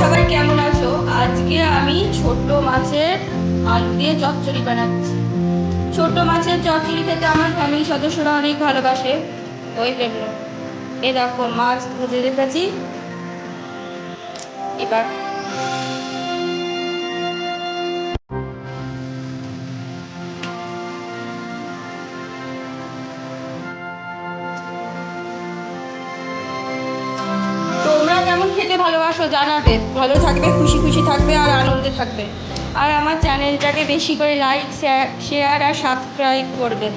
সবাই কেমন আছো? আজকে আমি ছোট মাছের আলু দিয়ে চচ্চড়ি বানাচ্ছি। ছোট মাছের চচ্চড়ি খেতে আমার ফ্যামিলির সদস্যরা অনেক ভালোবাসে। ওই জন্য এ দেখো মাছ ভেজে রেখেছি। এবার খেতে ভালোবাসো, জানাবে। ভালো থাকবে, খুশি খুশি থাকবে আর আনন্দে থাকবে। আর আমার চ্যানেলটাকে বেশি করে লাইক শেয়ার আর সাবস্ক্রাইব করবে।